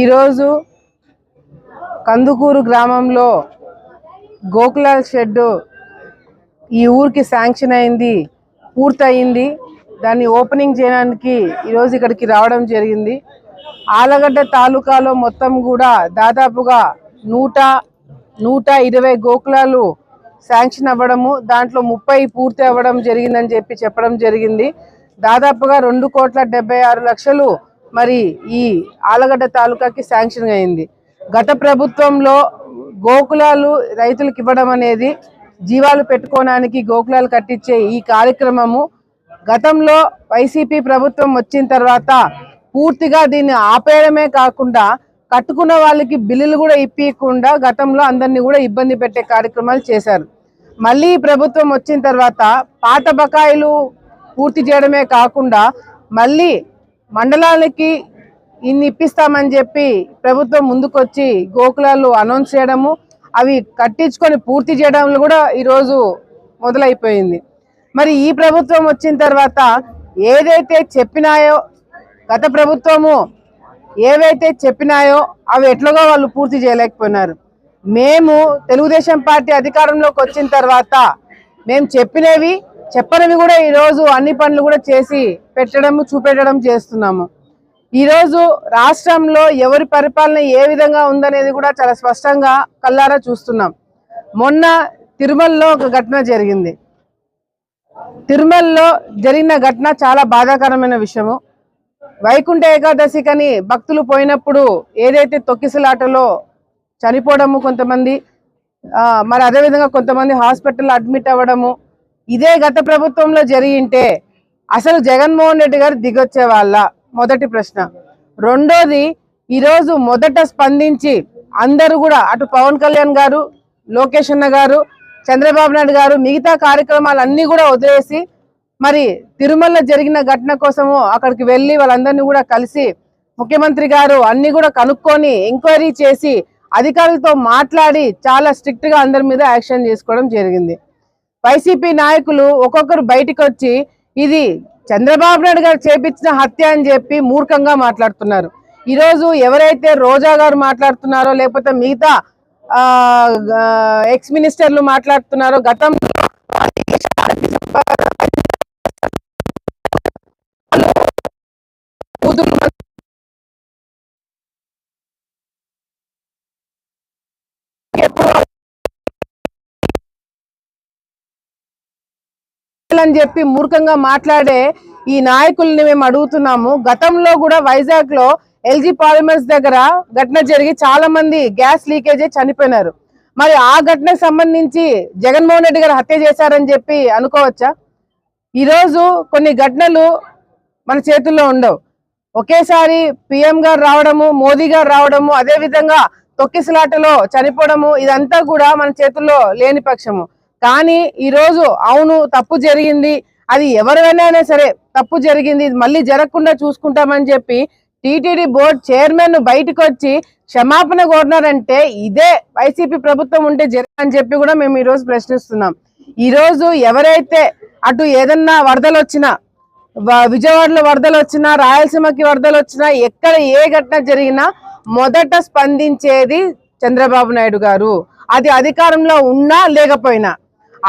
ఈరోజు కందుకూరు గ్రామంలో గోకులాల్ షెడ్ ఈ ఊరికి శాంక్షన్ అయింది పూర్తయింది. దాన్ని ఓపెనింగ్ చేయడానికి ఈరోజు ఇక్కడికి రావడం జరిగింది. ఆలగడ్డ తాలూకాలో మొత్తం కూడా దాదాపుగా నూట నూట ఇరవై గోకులాలు శాంక్షన్ అవ్వడము దాంట్లో ముప్పై పూర్తి అవ్వడం జరిగిందని చెప్పి చెప్పడం జరిగింది. దాదాపుగా రెండు కోట్ల డెబ్బై ఆరు లక్షలు మరి ఈ ఆలగడ్డ తాలూకాకి శాంక్షన్ అయింది. గత ప్రభుత్వంలో గోకులాలు రైతులకు ఇవ్వడం అనేది జీవాలు పెట్టుకోవడానికి గోకులాలు కట్టించే ఈ కార్యక్రమము గతంలో వైసీపీ ప్రభుత్వం వచ్చిన తర్వాత పూర్తిగా దీన్ని ఆపేయడమే కాకుండా కట్టుకున్న వాళ్ళకి బిల్లులు కూడా ఇప్పించకుండా గతంలో అందరినీ కూడా ఇబ్బంది పెట్టే కార్యక్రమాలు చేశారు. మళ్ళీ ప్రభుత్వం వచ్చిన తర్వాత పాత బకాయిలు పూర్తి చేయడమే కాకుండా మళ్ళీ మండలాలకి ఇన్ని ఇప్పిస్తామని చెప్పి ప్రభుత్వం ముందుకొచ్చి గోకులాలు అనౌన్స్ చేయడము అవి కట్టించుకొని పూర్తి చేయడంలో కూడా ఈరోజు మొదలైపోయింది. మరి ఈ ప్రభుత్వం వచ్చిన తర్వాత ఏదైతే చెప్పినాయో గత ప్రభుత్వము ఏవైతే చెప్పినాయో అవి ఎట్లాగో వాళ్ళు పూర్తి చేయలేకపోయినారు. మేము తెలుగుదేశం పార్టీ అధికారంలోకి వచ్చిన తర్వాత మేము చెప్పినవి చెప్పనివి కూడా ఈరోజు అన్ని పనులు కూడా చేసి పెట్టడం చూపెట్టడం చేస్తున్నాము. ఈరోజు రాష్ట్రంలో ఎవరి పరిపాలన ఏ విధంగా ఉందనేది కూడా చాలా స్పష్టంగా కల్లారా చూస్తున్నాం. మొన్న తిరుమలలో ఒక ఘటన జరిగింది. తిరుమలలో జరిగిన ఘటన చాలా బాధాకరమైన విషయము. వైకుంఠ ఏకాదశికని భక్తులు పోయినప్పుడు ఏదైతే తొక్కిసలాటలో చనిపోవడము కొంతమంది మరి అదేవిధంగా కొంతమంది హాస్పిటల్లో అడ్మిట్ అవ్వడము ఇదే గత ప్రభుత్వంలో జరిగింటే అసలు జగన్మోహన్ రెడ్డి గారు దిగొచ్చే వాళ్ళ మొదటి ప్రశ్న. రెండోది ఈరోజు మొదట స్పందించి అందరూ కూడా అటు పవన్ కళ్యాణ్ గారు లోకేష్ అన్న గారు చంద్రబాబు నాయుడు గారు మిగతా కార్యక్రమాలన్నీ కూడా వదిలేసి మరి తిరుమల జరిగిన ఘటన కోసము అక్కడికి వెళ్ళి వాళ్ళందరినీ కూడా కలిసి ముఖ్యమంత్రి గారు అన్ని కూడా కనుక్కొని ఎంక్వైరీ చేసి అధికారులతో మాట్లాడి చాలా స్ట్రిక్ట్గా అందరి మీద యాక్షన్ చేసుకోవడం జరిగింది. వైసీపీ నాయకులు ఒక్కొక్కరు బయటికి వచ్చి ఇది చంద్రబాబు నాయుడు గారు చేపించిన హత్య అని చెప్పి మూర్ఖంగా మాట్లాడుతున్నారు. ఈరోజు ఎవరైతే రోజా గారు మాట్లాడుతున్నారో లేకపోతే మిగతా ఎక్స్ మినిస్టర్లు మాట్లాడుతున్నారో గతంలో అని చెప్పి మూర్ఖంగా మాట్లాడే ఈ నాయకుల్ని మేము అడుగుతున్నాము. గతంలో కూడా వైజాగ్లో ఎల్జీ పాలిమర్స్ దగ్గర ఘటన జరిగి చాలా మంది గ్యాస్ లీకేజ్ చనిపోయినారు. మరి ఆ ఘటనకు సంబంధించి జగన్మోహన్ రెడ్డి గారు హత్య చేశారని చెప్పి అనుకోవచ్చా? ఈరోజు కొన్ని ఘటనలు మన చేతుల్లో ఉండవు. ఒకేసారి పిఎం గారు రావడము మోదీ గారు రావడము అదే విధంగా తొక్కిసలాటలో చనిపోవడము ఇదంతా కూడా మన చేతుల్లో లేని పక్షము. కానీ ఈరోజు అవును తప్పు జరిగింది. అది ఎవరైనా సరే తప్పు జరిగింది. మళ్ళీ జరగకుండా చూసుకుంటామని చెప్పి టీటీడీ బోర్డు చైర్మన్ బయటకు వచ్చి క్షమాపణ కోరినారంటే ఇదే వైసీపీ ప్రభుత్వం ఉంటే జరగని చెప్పి కూడా మేము ఈరోజు ప్రశ్నిస్తున్నాం. ఈరోజు ఎవరైతే అటు ఏదన్నా వరదలు వచ్చినా విజయవాడలో వరదలు వచ్చినా రాయలసీమకి వరదలు వచ్చినా ఎక్కడ ఏ ఘటన జరిగినా మొదట స్పందించేది చంద్రబాబు నాయుడు గారు. అది అధికారంలో ఉన్నా లేకపోయినా.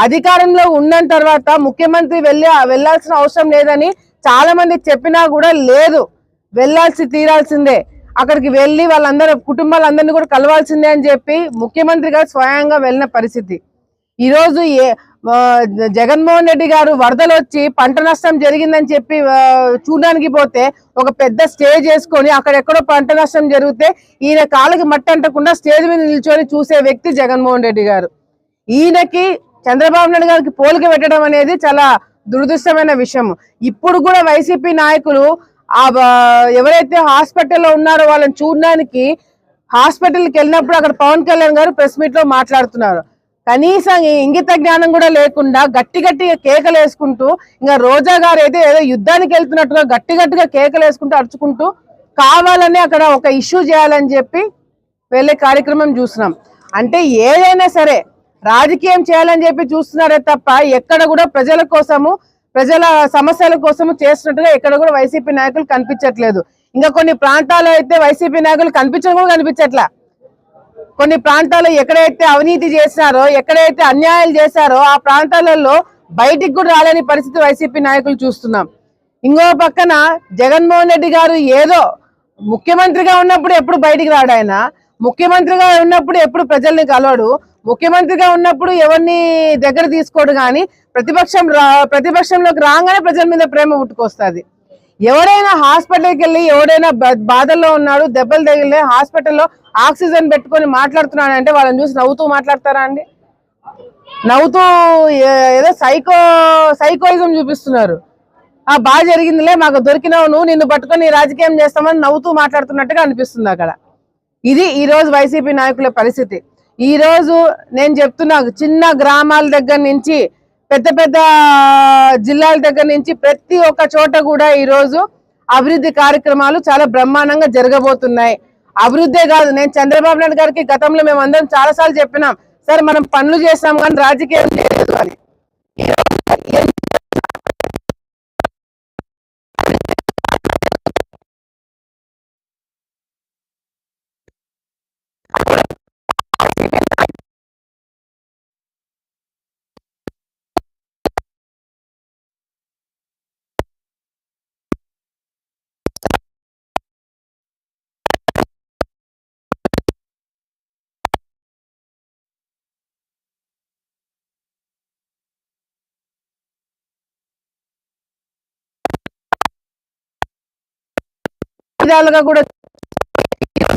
అధికారంలో ఉన్న తర్వాత ముఖ్యమంత్రి వెళ్ళి వెళ్ళాల్సిన అవసరం లేదని చాలా మంది చెప్పినా కూడా లేదు. వెళ్ళాల్సి తీరాల్సిందే. అక్కడికి వెళ్ళి వాళ్ళందరూ కుటుంబాలందరినీ కూడా కలవాల్సిందే అని చెప్పి ముఖ్యమంత్రి గారు స్వయంగా వెళ్ళిన పరిస్థితి. ఈరోజు ఏ జగన్మోహన్ రెడ్డి గారు వరదలు వచ్చి పంట నష్టం జరిగిందని చెప్పి చూడడానికి పోతే ఒక పెద్ద స్టేజ్ వేసుకొని అక్కడెక్కడో పంట నష్టం జరిగితే ఈయన కాళ్ళకి మట్టి అంటకుండా స్టేజ్ మీద నిల్చొని చూసే వ్యక్తి జగన్మోహన్ రెడ్డి గారు. ఈయనకి చంద్రబాబు నాయుడు గారికి పోలిక పెట్టడం అనేది చాలా దురదృష్టమైన విషయం. ఇప్పుడు కూడా వైసీపీ నాయకులు ఆ ఎవరైతే హాస్పిటల్లో ఉన్నారో వాళ్ళని చూడడానికి హాస్పిటల్కి వెళ్ళినప్పుడు అక్కడ పవన్ కళ్యాణ్ గారు ప్రెస్ మీట్లో మాట్లాడుతున్నారు. కనీసం ఈ ఇంగిత జ్ఞానం కూడా లేకుండా గట్టి గట్టిగా కేకలు వేసుకుంటూ ఇంకా రోజా గారు అయితే ఏదో యుద్ధానికి వెళ్తున్నట్టుగా గట్టి గట్టిగా కేకలు వేసుకుంటూ అరుచుకుంటూ కావాలని అక్కడ ఒక ఇష్యూ చేయాలని చెప్పి వెళ్ళే కార్యక్రమం చూస్తున్నాం. అంటే ఏదైనా సరే రాజకీయం చేయాలని చెప్పి చూస్తున్నారే తప్ప ఎక్కడ కూడా ప్రజల కోసము ప్రజల సమస్యల కోసము చేస్తున్నట్టుగా ఎక్కడ కూడా వైసీపీ నాయకులు కనిపించట్లేదు. ఇంకా కొన్ని ప్రాంతాల్లో అయితే వైసీపీ నాయకులు కనిపించడం కూడా కనిపించట్లా. కొన్ని ప్రాంతాల్లో ఎక్కడైతే అవినీతి చేశారో ఎక్కడైతే అన్యాయాలు చేశారో ఆ ప్రాంతాలలో బయటికి కూడా రాలేని పరిస్థితి వైసీపీ నాయకులు చూస్తున్నాం. ఇంకో పక్కన జగన్మోహన్ రెడ్డి గారు ఏదో ముఖ్యమంత్రిగా ఉన్నప్పుడు ఎప్పుడు బయటికి రాడు ముఖ్యమంత్రిగా ఉన్నప్పుడు ఎప్పుడు ప్రజల్ని కలవడు. ముఖ్యమంత్రిగా ఉన్నప్పుడు ఎవరిని దగ్గర తీసుకోడు కానీ ప్రతిపక్షం రా ప్రతిపక్షంలోకి రాగానే ప్రజల మీద ప్రేమ పుట్టుకొస్తుంది. ఎవరైనా హాస్పిటల్కి వెళ్ళి ఎవరైనా బాధల్లో ఉన్నాడు దెబ్బలు తగిలే హాస్పిటల్లో ఆక్సిజన్ పెట్టుకొని మాట్లాడుతున్నాడు అంటే వాళ్ళని చూసి నవ్వుతూ మాట్లాడతారా అండి? నవ్వుతూ ఏదో సైకో సైకోయిజం చూపిస్తున్నారు. ఆ బాగా జరిగిందిలే మాకు దొరికినావు నువ్వు నిన్ను పట్టుకొని రాజకీయం చేస్తామని నవ్వుతూ మాట్లాడుతున్నట్టుగా అనిపిస్తుంది అక్కడ. ఇది ఈరోజు వైసీపీ నాయకుల పరిస్థితి. ఈరోజు నేను చెప్తున్నా చిన్న గ్రామాల దగ్గర నుంచి పెద్ద పెద్ద జిల్లాల దగ్గర నుంచి ప్రతి ఒక్క చోట కూడా ఈరోజు అభివృద్ధి కార్యక్రమాలు చాలా బ్రహ్మాండంగా జరగబోతున్నాయి. అభివృద్ధే కాదు నేను చంద్రబాబు నాయుడు గారికి గతంలో మేము అందరం చాలాసార్లు చెప్పినాం సార్ మనం పనులు చేస్తాం కానీ రాజకీయం చేయలేదు అని. విధాలుగా కూడా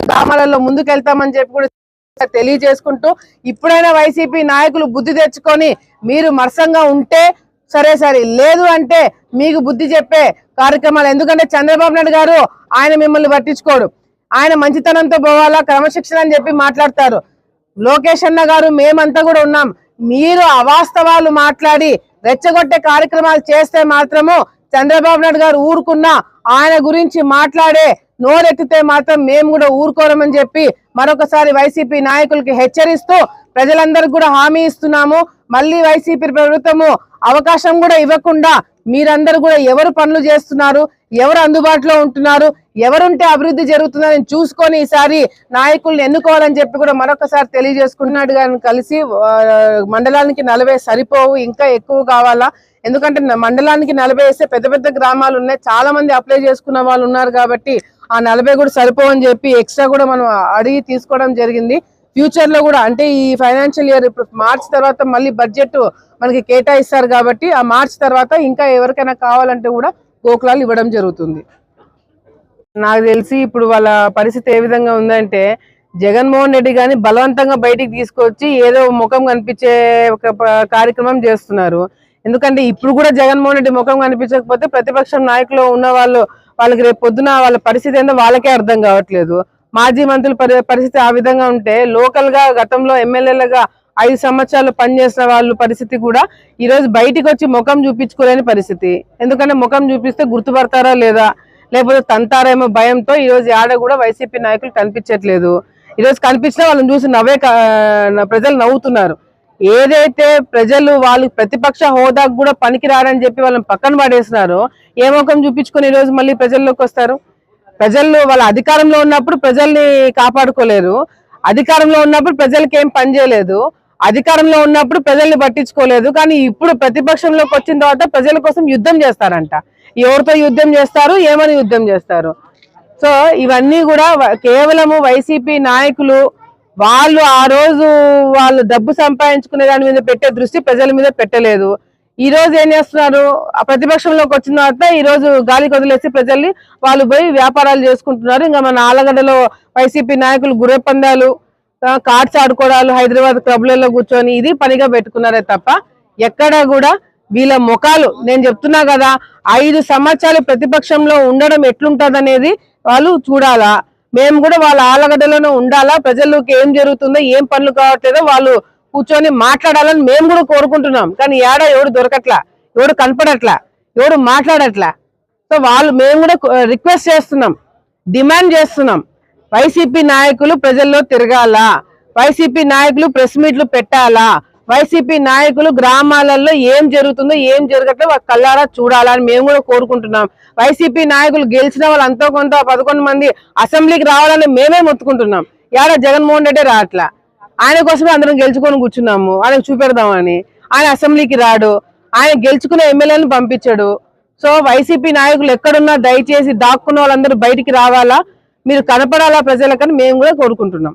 గ్రామాలలో ముందుకెళ్తామని చెప్పి కూడా తెలియజేసుకుంటూ ఇప్పుడైనా వైసీపీ నాయకులు బుద్ధి తెచ్చుకొని మీరు మరసంగా ఉంటే సరే సరే లేదు అంటే మీకు బుద్ధి చెప్పే కార్యక్రమాలు. ఎందుకంటే చంద్రబాబు నాయుడు గారు ఆయన మిమ్మల్ని పట్టించుకోడు. ఆయన మంచితనంతో పోవాలా క్రమశిక్షణ అని చెప్పి మాట్లాడతారు. లోకేష్ అన్న గారు మేమంతా కూడా ఉన్నాం. మీరు అవాస్తవాలు మాట్లాడి రెచ్చగొట్టే కార్యక్రమాలు చేస్తే మాత్రము చంద్రబాబు నాయుడు గారు ఊరుకున్నా ఆయన గురించి మాట్లాడే నోరెత్తితే మాత్రం మేము కూడా ఊరుకోరమని చెప్పి మరొకసారి వైసీపీ నాయకులకి హెచ్చరిస్తూ ప్రజలందరికీ కూడా హామీ ఇస్తున్నాము. మళ్ళీ వైసీపీ ప్రభుత్వము అవకాశం కూడా ఇవ్వకుండా మీరందరూ కూడా ఎవరు పనులు చేస్తున్నారు? ఎవరు అందుబాటులో ఉంటున్నారు? ఎవరుంటే అభివృద్ధి జరుగుతుందని చూసుకొని ఈసారి నాయకుల్ని ఎన్నుకోవాలని చెప్పి కూడా మరొకసారి తెలియజేసుకుంటున్నాడు. కానీ కలిసి మండలానికి నలభై సరిపోవు ఇంకా ఎక్కువ కావాలా? ఎందుకంటే మండలానికి నలభై వేస్తే పెద్ద పెద్ద గ్రామాలు ఉన్నాయి. చాలా మంది అప్లై చేసుకున్న వాళ్ళు ఉన్నారు కాబట్టి ఆ నలభై కూడా సరిపోవని చెప్పి ఎక్స్ట్రా కూడా మనం అడిగి తీసుకోవడం జరిగింది. ఫ్యూచర్లో కూడా అంటే ఈ ఫైనాన్షియల్ ఇయర్ ఇప్పుడు మార్చ్ తర్వాత మళ్ళీ బడ్జెట్ మనకి కేటాయిస్తారు కాబట్టి ఆ మార్చ్ తర్వాత ఇంకా ఎవరికైనా కావాలంటే కూడా గోకులాలు ఇవ్వడం జరుగుతుంది. నాకు తెలిసి ఇప్పుడు వాళ్ళ పరిస్థితి ఏ విధంగా ఉందంటే జగన్మోహన్ రెడ్డి గాని బలవంతంగా బయటికి తీసుకొచ్చి ఏదో ముఖం కనిపించే ఒక కార్యక్రమం చేస్తున్నారు. ఎందుకంటే ఇప్పుడు కూడా జగన్మోహన్ రెడ్డి ముఖం కనిపించకపోతే ప్రతిపక్షం నాయకులు ఉన్న వాళ్ళు వాళ్ళకి రేపు పొద్దున వాళ్ళ పరిస్థితి ఏందో వాళ్ళకే అర్థం కావట్లేదు. మాజీ మంత్రుల పరి- పరిస్థితి ఆ విధంగా ఉంటే లోకల్గా గతంలో ఎమ్మెల్యేలుగా ఐదు సంవత్సరాలు పనిచేసిన వాళ్ళ పరిస్థితి కూడా ఈరోజు బయటికి వచ్చి ముఖం చూపించుకోలేని పరిస్థితి. ఎందుకంటే ముఖం చూపిస్తే గుర్తుపడతారా లేదా? లేకపోతే తంతారేమో భయంతో ఈరోజు ఆడ కూడా వైసీపీ నాయకులు కనిపించట్లేదు. ఈరోజు కనిపించినా వాళ్ళని చూసి నవ్వే ప్రజలు నవ్వుతున్నారు. ఏదైతే ప్రజలు వాళ్ళు ప్రతిపక్ష హోదాకు కూడా పనికిరారని చెప్పి వాళ్ళని పక్కన పడేసినారో ఏ ముఖం చూపించుకొని ఈ రోజు మళ్ళీ ప్రజల్లోకి వస్తారు? ప్రజలు వాళ్ళ అధికారంలో ఉన్నప్పుడు ప్రజల్ని కాపాడుకోలేరు. అధికారంలో ఉన్నప్పుడు ప్రజలకి ఏం పని చేయలేదు. అధికారంలో ఉన్నప్పుడు ప్రజల్ని పట్టించుకోలేదు. కానీ ఇప్పుడు ప్రతిపక్షంలోకి వచ్చిన తర్వాత ప్రజల కోసం యుద్ధం చేస్తారంట. ఎవరితో యుద్ధం చేస్తారు? ఏమని యుద్ధం చేస్తారు? సో ఇవన్నీ కూడా కేవలము వైసీపీ నాయకులు వాళ్ళు ఆ రోజు వాళ్ళు డబ్బు సంపాదించుకునే దాని మీద పెట్టే దృష్టి ప్రజల మీద పెట్టలేదు. ఈ రోజు ఏం చేస్తున్నారు? ప్రతిపక్షంలోకి వచ్చిన తర్వాత ఈ రోజు గాలి కొదిలేసి ప్రజల్ని వాళ్ళు పోయి వ్యాపారాలు చేసుకుంటున్నారు. ఇంకా మన ఆలగడ్డలో వైసీపీ నాయకులు గుర్రె పందాలు కార్డ్స్ ఆడుకోవడాలు హైదరాబాద్ క్లబ్లలో కూర్చొని ఇది పనిగా పెట్టుకున్నారే తప్ప ఎక్కడ కూడా వీళ్ళ ముఖాలు నేను చెప్తున్నా కదా ఐదు సంవత్సరాలు ప్రతిపక్షంలో ఉండడం ఎట్లుంటదనేది వాళ్ళు చూడాలా? మేము కూడా వాళ్ళ ఆలగడ్డలోనే ఉండాలా? ప్రజల్లోకి ఏం జరుగుతుందో ఏం పనులు కావట్లేదో వాళ్ళు కూర్చొని మాట్లాడాలని మేము కూడా కోరుకుంటున్నాం. కానీ ఏడ ఎవడు దొరకట్లా ఎవడు కనపడట్లా ఎవడు మాట్లాడట్లా? సో వాళ్ళు మేము కూడా రిక్వెస్ట్ చేస్తున్నాం డిమాండ్ చేస్తున్నాం. వైసీపీ నాయకులు ప్రజల్లో తిరగాల? వైసీపీ నాయకులు ప్రెస్ మీట్లు పెట్టాలా? వైసీపీ నాయకులు గ్రామాలలో ఏం జరుగుతుందో ఏం జరగట్లే వాళ్ళ కళ్ళారా చూడాలని మేము కూడా కోరుకుంటున్నాం. వైసీపీ నాయకులు గెలిచిన వాళ్ళు అంతో కొంత పదకొండు మంది అసెంబ్లీకి రావాలని మేమే మొత్తుకుంటున్నాం. యాడ జగన్మోహన్ రెడ్డి రావట్లా? ఆయన కోసమే అందరం గెలుచుకొని కూర్చున్నాము. ఆయనకు చూపెడదామని. ఆయన అసెంబ్లీకి రాడు. ఆయన గెలుచుకునే ఎమ్మెల్యేలను పంపించాడు. సో వైసీపీ నాయకులు ఎక్కడున్నా దయచేసి దాక్కున్న వాళ్ళందరూ బయటికి రావాలా? మీరు కనపడాలా ప్రజలకని మేము కూడా కోరుకుంటున్నాం.